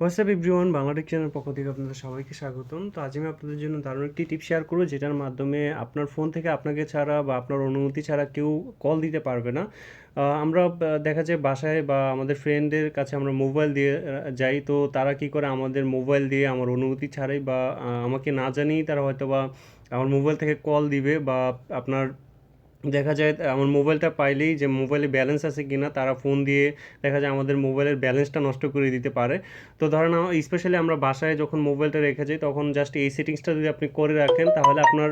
WhatsApp everyone Bangladesh channel পক্ষ থেকে আপনাদের সবাইকে স্বাগতম। তো আজ আমি আপনাদের জন্য দারুণ একটি টিপ শেয়ার করব, যেটার মাধ্যমে আপনার ফোন থেকে আপনাকে ছাড়া বা আপনার অনুমতি ছাড়া কেউ কল দিতে পারবে না। আমরা দেখা যায় বাসায় বা আমাদের ফ্রেন্ডের কাছে আমরা মোবাইল দিয়ে যাই, তো তারা কি করে আমাদের মোবাইল দিয়ে আমার অনুমতি ছাড়াই বা আমাকে না জানিয়েই তারা হয়তো বা আমার মোবাইল থেকে কল দিবে বা আপনার দেখা যায় আমার মোবাইলটা পাইলেই যে মোবাইলে ব্যালেন্স আছে কি না তারা ফোন দিয়ে দেখা যায় আমাদের মোবাইলের ব্যালেন্সটা নষ্ট করে দিতে পারে। তো ধরেন স্পেশালি আমরা বাসায় যখন মোবাইলটা রেখে যাই, তখন জাস্ট এই সেটিংসটা যদি আপনি করে রাখেন, তাহলে আপনার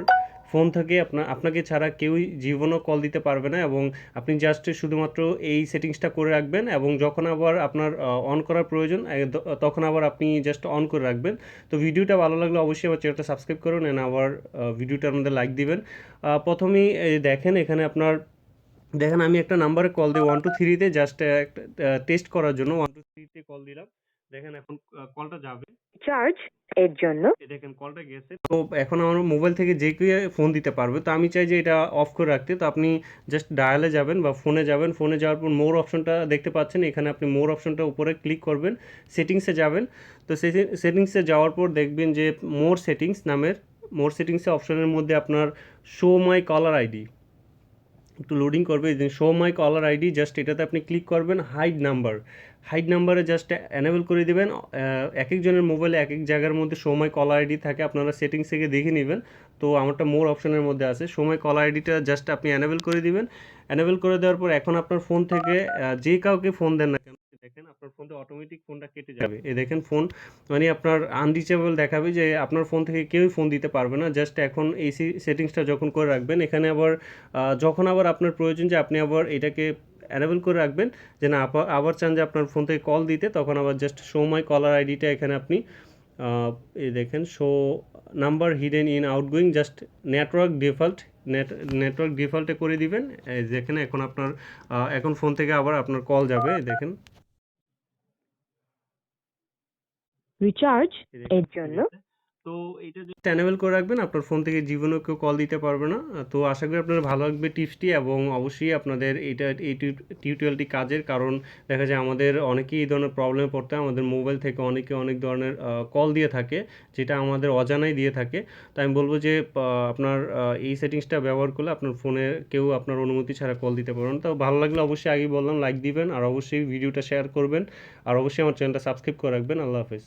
ফোন থেকে আপনার আপনাকে ছাড়া কেউই জীবনও কল দিতে পারবে না এবং আপনি জাস্ট শুধুমাত্র এই সেটিংসটা করে রাখবেন এবং যখন আবার আপনার অন করার প্রয়োজন তখন আবার আপনি জাস্ট অন করে রাখবেন। তো ভিডিওটা ভালো লাগলে অবশ্যই আমার চ্যানেলটা সাবস্ক্রাইব করুন এন্ড আবার ভিডিওটার মধ্যে লাইক দিবেন। প্রথমেই দেখেন, এখানে আপনার, দেখেন আমি একটা নাম্বারে কল দিই ওয়ান টু থ্রিতে জাস্ট একটা টেস্ট করার জন্য ওয়ান টু থ্রিতে কল দিলাম। দেখেন এখন কলটা যাবে। চার্জ এর জন্য। দেখেন কলটা গেছে। তো এখন আমার মোবাইল থেকে যে কেউ ফোন দিতে পারবে, তো আমি চাই যে এটা অফ করে রাখতে। তো আপনি জাস্ট ডায়ালে যাবেন বা ফোনে যাবেন। ফোনে যাওয়ার পর মোর অপশনটা দেখতে পাচ্ছেন। এখানে আপনি মোর অপশনটা উপরে ক্লিক করবেন। সেটিংসে যাবেন। তো সেটিংসে যাওয়ার পর দেখবেন যে মোর সেটিংস নামের মোর সেটিংসে অপশনের মধ্যে আপনার শো মাই কলার আইডি একটু লোডিং করবে। Show my caller ID just এটাতে আপনি ক্লিক করবেন হাইড নাম্বার হাইড নাম্বারে জাস্ট অ্যানেবল করে দিবেন। এক একজনের মোবাইলে এক এক জায়গার মধ্যে সময় কল আইডি থাকে, আপনারা সেটিংস থেকে দেখে নেবেন। তো আমারটা মোর অপশনের মধ্যে আছে। সময় কল আইডিটা জাস্ট আপনি অ্যানেবল করে দিবেন। অ্যানেবল করে দেওয়ার পর এখন আপনার ফোন থেকে যে কাউকে ফোন দেন না কেন দেখেন আপনার ফোন থেকে অটোমেটিক ফোনটা কেটে যাবে। এ দেখেন ফোন মানে আপনার আনরিচেবল দেখাবে যে আপনার ফোন থেকে কেউই ফোন দিতে পারবে না। জাস্ট এখন এই সেটিংসটা যখন করে রাখবেন, এখানে আবার যখন আবার আপনার প্রয়োজন যে আপনি আবার এটাকে অ্যানেবল করে রাখবেন যে না আবার চান যে আপনার ফোন থেকে কল দিতে তখন আবার জাস্ট শো মাই কলার আইডিটা এখানে আপনি এই দেখেন show number hidden in outgoing just network default net network ডিফল্টে করে দিবেন যেখানে এখন আপনার এখন ফোন থেকে আবার আপনার কল যাবে দেখেন রিচার্জ এর জন্য? তো এটা যদি অ্যানেবল করে রাখবেন, আপনার ফোন থেকে জীবনেও কেউ কল দিতে পারবে না। তো আশা করি আপনার ভালো লাগবে টিপসটি এবং অবশ্যই আপনাদের এটা এই টিউটোরিয়ালটি কাজের, কারণ দেখা যায় আমাদের অনেকেই এই ধরনের প্রবলেমে পড়তে আমাদের মোবাইল থেকে অনেকে অনেক ধরনের কল দিয়ে থাকে, যেটা আমাদের অজানাই দিয়ে থাকে। তো আমি বলব যে আপনার এই সেটিংসটা ব্যবহার করলে আপনার ফোনে কেউ আপনার অনুমতি ছাড়া কল দিতে পারবেন তো ভালো লাগলে অবশ্যই আগেই বললাম লাইক দিবেন, আর অবশ্যই ভিডিওটা শেয়ার করবেন। আর অবশ্যই আমার চ্যানেলটা সাবস্ক্রাইব করে রাখবেন। আল্লাহ হাফেজ।